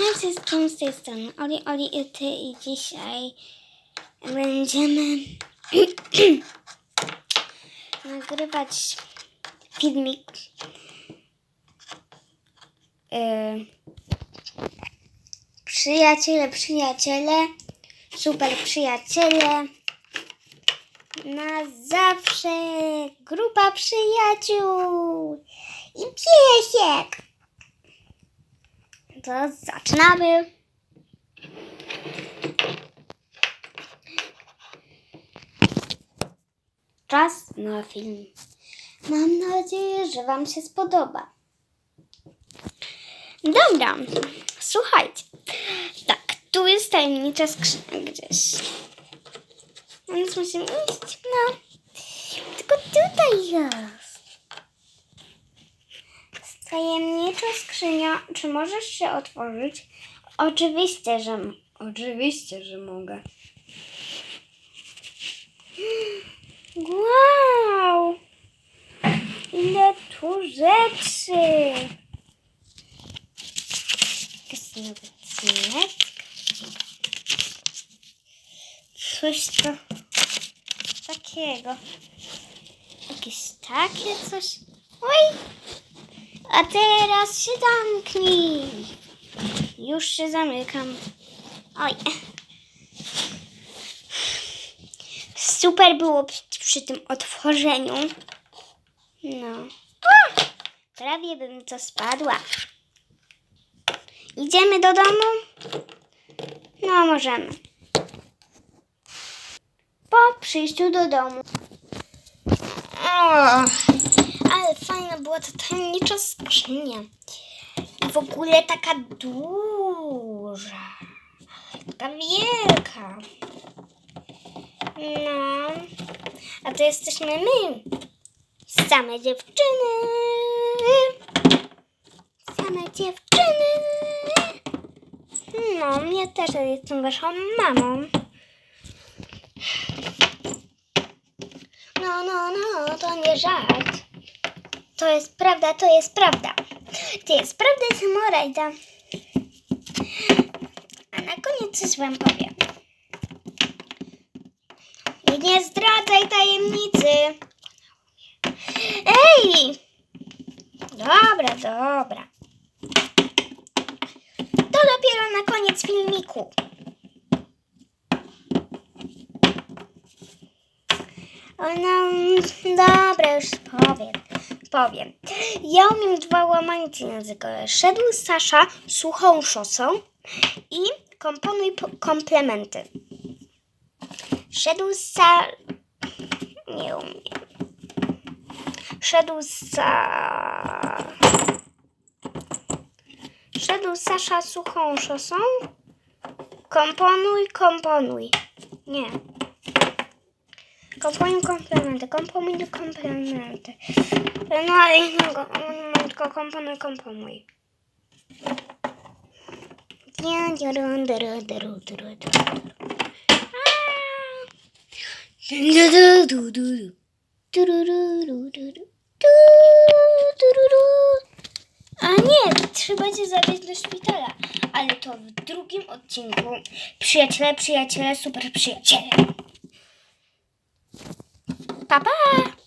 Hej wszystkim z tej strony Oli, Oli i ty i dzisiaj będziemy nagrywać filmik yy, Przyjaciele, przyjaciele, super przyjaciele na zawsze grupa przyjaciół i piesiek. To zaczynamy. Czas na film. Mam nadzieję, że Wam się spodoba. Dobra, słuchajcie. Tak, tu jest tajemnicza skrzynia gdzieś. Więc musimy iść, no. Tylko tutaj jest. Tajemnicza skrzynia. Czy możesz się otworzyć? Oczywiście, że Oczywiście, że mogę. Wow! Ile tu rzeczy! Cinetka. Coś to takiego. Jakieś takie coś. Oj! A teraz się zamknij. Już się zamykam. Oj. Super było przy, tym otworzeniu. No. Prawie bym to spadła. Idziemy do domu? No, możemy. Po przyjściu do domu. O, ale fajna była ta tajemnicza skrzynia. I w ogóle taka duża. Taka wielka. No. A to jesteśmy my. Same dziewczyny. Same dziewczyny. No, mnie też jestem waszą mamą. No, no, no, to nie żart. To jest prawda, to jest prawda. To jest prawda samorajda. A na koniec coś wam powiem. I nie zdradzaj tajemnicy. Ej! Dobra, dobra. To dopiero na koniec filmiku. O, No, dobra, już powiem. Powiem. Ja umiem dwa łamańce językowe. Szedł Sasza suchą szosą i komponuj po- komplementy. Szedł sa... Nie umiem. Szedł sa... Szedł Sasza suchą szosą. Komponuj, komponuj. Nie. Komponuj komplementy, komponuj komplementy. No ale innego, nie mam tylko komponuj, komponuj. A nie, trzeba cię zawieźć do szpitala. Ale to w drugim odcinku. Przyjaciele, przyjaciele, super przyjaciele. 拜拜。